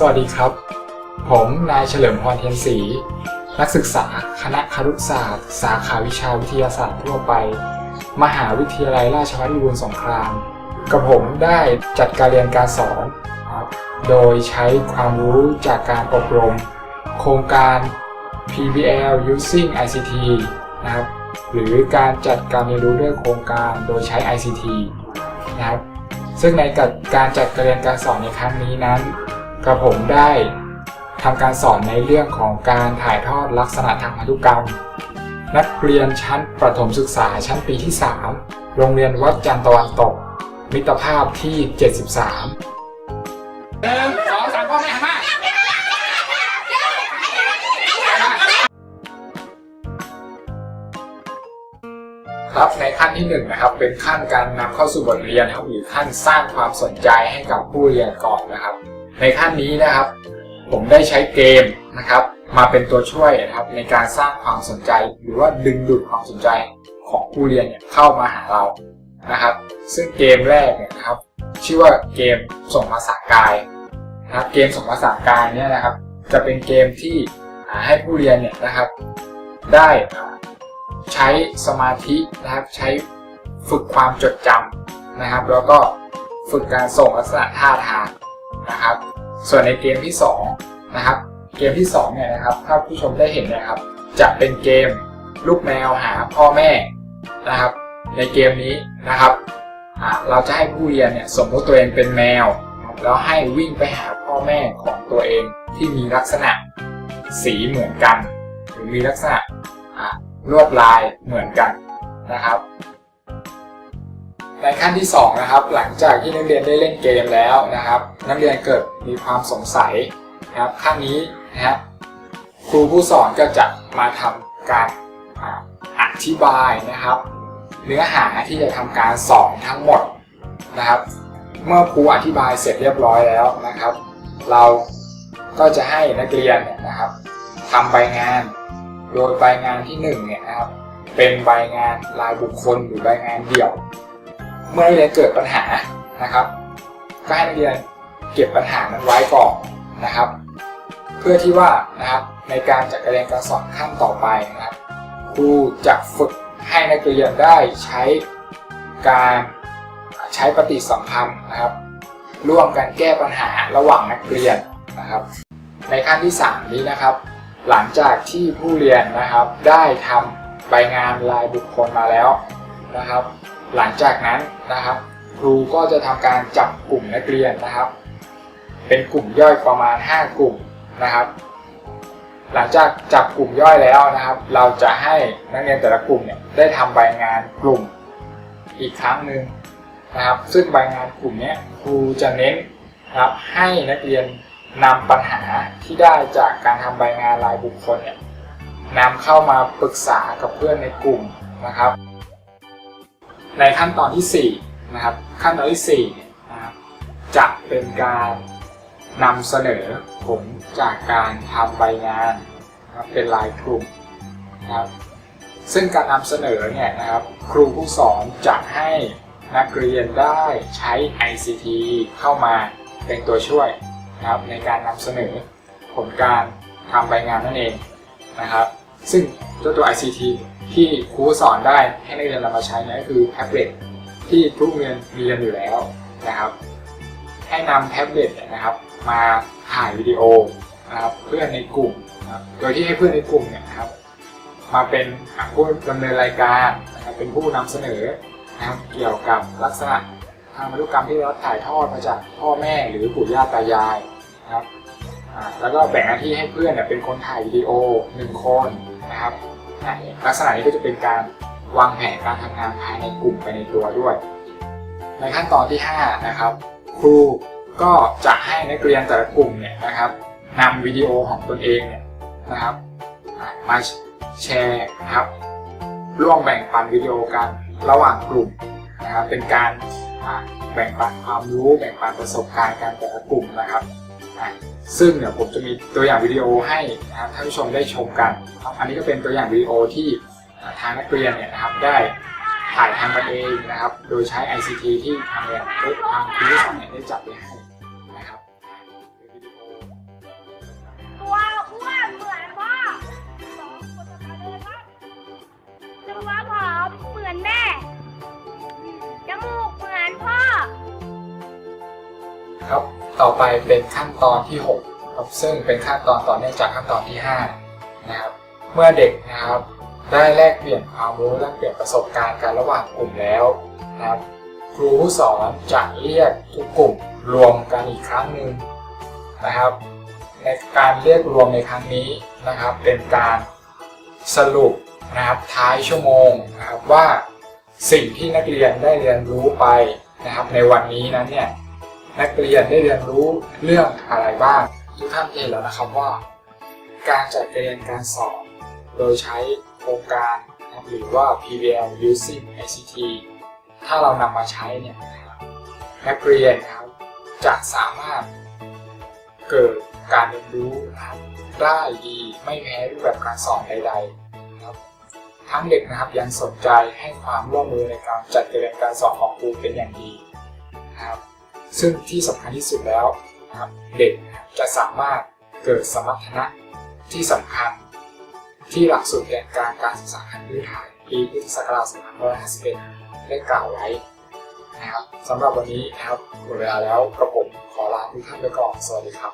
สวัสดีครับ ผมนายเฉลิมพรเทียนศรีนักศึกษาคณะครุศาสตร์ สาขาวิชาวิทยาศาสตร์ทั่วไป มหาวิทยาลัยราชภัฏพิบูลสงคราม กับผมได้จัดการเรียนการสอนครับโดยใช้ความรู้จากการอบรม โครงการ PBL using ICT นะครับหรือการจัดการเรียนรู้ด้วยโครงการโดยใช้ ICT นะครับซึ่งในการจัดการเรียนการสอนในครั้งนี้นั้น กระผมได้ทำการสอนในเรื่องของการถ่ายทอดลักษณะทางพันธุกรรม นักเรียนชั้นประถมศึกษาชั้นปีที่ 3 โรงเรียนวัดจันทร์ตะวันตก มิตรภาพที่ 73หนึ่งสองสามพ่อแม่มาครับในขั้นที่หนึ่งนะครับเป็นขั้นการนำเข้าสู่บทเรียนครับหรือขั้นสร้างความสนใจให้กับผู้เรียนก่อนนะครับ ในขั้นนี้นะครับ ผมได้ใช้เกมนะครับ มาเป็นตัวช่วยนะครับในการสร้างความสนใจ หรือว่าดึงดูดความสนใจของผู้เรียนเนี่ยเข้ามาหาเรานะครับ ซึ่งเกมแรกเนี่ยนะครับ ชื่อว่าเกมส่งภาษากายนะครับเกมส่งภาษากายเนี่ยนะครับ จะเป็นเกมที่ให้ผู้เรียนเนี่ยนะครับ ได้ใช้สมาธินะครับใช้ฝึกความจดจำนะครับ แล้วก็ฝึกการส่งลักษณะท่าทาง นะครับ ส่วนในเกมที่2นะครับเกมที่2เนี่ยนะครับถ้าผู้ชมได้เห็นนะครับ จะเป็นเกมลูกแมวหาพ่อแม่นะครับ ในเกมนี้นะครับเราจะให้ผู้เรียนเนี่ยสมมติตัวเองเป็นแมว แล้วให้วิ่งไปหาพ่อแม่ของตัวเองที่มีลักษณะสีเหมือนกัน หรือมีลักษณะลวดลายเหมือนกันนะครับ ในขั้นที่ 2 นะครับ หลังจากที่นักเรียนได้เล่นเกมแล้วนะครับ นักเรียนเกิดมีความสงสัยนะครับขั้นนี้นะครับครูผู้สอนก็จะมาทำการอธิบายนะครับ เนื้อหาที่จะทำการสอนทั้งหมดนะครับ เมื่อครูอธิบายเสร็จเรียบร้อยแล้วนะครับ เราก็จะให้นักเรียนนะครับทำใบงาน โดยใบงานที่1เนี่ยนะครับเป็นใบงานรายบุคคลหรือใบงานเดี่ยว เมื่อนักเรียนเกิดปัญหานะครับ ก็ให้นักเรียนเก็บปัญหานั้นไว้ก่อนนะครับ เพื่อที่ว่านะครับในการจัดการเรียนการสอนขั้นต่อไปนะครับครูจะฝึกให้นักเรียนได้ใช้การใช้ปฏิสัมพันธ์นะครับ ร่วมกันแก้ปัญหาระหว่างนักเรียนนะครับ ในขั้นที่ 3 นี้นะครับ หลังจากที่ผู้เรียนนะครับได้ทำใบงานรายบุคคลมาแล้วนะครับ หลังจากนั้นนะครับ ครูก็จะทำการจับกลุ่มนักเรียนนะครับ เป็นกลุ่มย่อยประมาณ 5 กลุ่มนะครับ หลังจากจับกลุ่มย่อยแล้วนะครับ เราจะให้นักเรียนแต่ละกลุ่มเนี่ยได้ทำใบงานกลุ่มอีกครั้งหนึ่งนะครับ ซึ่งใบงานกลุ่มนี้ครูจะเน้นนะครับให้นักเรียนนำปัญหาที่ได้จากการทำใบงานรายบุคคลเนี่ยนำเข้ามาปรึกษากับเพื่อนในกลุ่มนะครับ ในขั้นตอนที่4นะครับขั้นตอนที่4นะครับจะเป็นการนำเสนอผลจากการทำใบงานนะครับเป็นลายกลุ่มนะครับซึ่งการนำเสนอเนี่ยนะครับครูผู้สอนจะให้นักเรียนได้ใช้ ICT เข้ามาเป็นตัวช่วยนะครับในการนำเสนอผลการทำใบงานนั่นเองนะครับ ซึ่งเจ้าตัว ICT ที่ครูสอนได้ให้นักเรียนนำมาใช้นี่ก็คือแท็บเล็ตที่ทุกเรียนมีกันอยู่แล้วนะครับ ให้นำแท็บเล็ตนะครับ มาถ่ายวิดีโอนะครับเพื่อนในกลุ่มนะครับโดยที่ให้เพื่อนในกลุ่มเนี่ยนะครับมาเป็นผู้ดำเนินรายการนะครับเป็นผู้นำเสนอนะครับเกี่ยวกับลักษณะทางพันธุกรรมที่เราถ่ายทอดมาจากพ่อแม่หรือปู่ย่าตายายนะครับแล้วก็แบ่งหน้าที่ให้เพื่อนเนี่ยเป็นคนถ่ายวิดีโอหนึ่งคนนะครับ ลักษณะนี้ก็จะเป็นการวางแผนการทำงานภายในกลุ่มไปในตัวด้วย ในขั้นตอนที่ 5 นะครับ ครูก็จะให้นักเรียนแต่ละกลุ่มเนี่ยนะครับนำวิดีโอของตนเองเนี่ยนะครับมาแชร์นะครับ ร่วมแบ่งปันวิดีโอกันระหว่างกลุ่มนะครับเป็นการแบ่งปันความรู้แบ่งปันประสบการณ์กันแต่ละกลุ่มนะครับ ซึ่งเนี่ยผมจะมีตัวอย่างวิดีโอให้นะครับท่านผู้ชมได้ชมกันครับอันนี้ก็เป็นตัวอย่างวิดีโอที่ทางนักเรียนเนี่ยนะครับได้ถ่ายทำมันเองนะครับ โดยใช้ ICT ที่ทางเรียนทางครูสอนเนี่ยได้จัดไปให้นะครับตัวอ้วนเหมือนพ่อตัวผอมเหมือนแม่จมูกเหมือนพ่อครับ ต่อไปเป็นขั้นตอนที่6ครับซึ่งเป็นขั้นตอนต่อเนื่องจากขั้นตอนที่5นะครับเมื่อเด็กนะครับได้แลกเปลี่ยนความรู้แลกเปลี่ยนประสบการณ์กันระหว่างกลุ่มแล้วนะครับครูผู้สอนจะเรียกทุกกลุ่มรวมกันอีกครั้งหนึ่งนะครับ ในการเรียกรวมในครั้งนี้นะครับ เป็นการสรุปนะครับท้ายชั่วโมงนะครับว่าสิ่งที่นักเรียนได้เรียนรู้ไปนะครับ ในวันนี้นั้นเนี่ย นักเรียนได้เรียนรู้เรื่องอะไรบ้างทุกท่านเห็นแล้วนะครับว่า การจัดการเรียนการสอน โดยใช้โครงการหรือว่า PBL using ICT ถ้าเรานำมาใช้เนี่ยนักเรียนครับจะสามารถเกิดการเรียนรู้นะครับได้ดีไม่แพ้รูปแบบการสอนใดๆครับทั้งเด็กนะครับยังสนใจให้ความร่วมมือในการจัดการเรียนการสอนของครูเป็นอย่างดีนะครับ ซึ่งที่สำคัญที่สุดแล้วนะครับเด็กจะสามารถเกิดสมรรถนะที่สำคัญ ที่หลักสูตรแกนกลางการศึกษาขั้นพื้นฐานปีพุทธศักราช2551ได้กล่าวไว้นะครับสำหรับวันนี้นะครับหมดเวลาแล้วกระผมขอลาทุกท่านไปก่อนสวัสดีครับ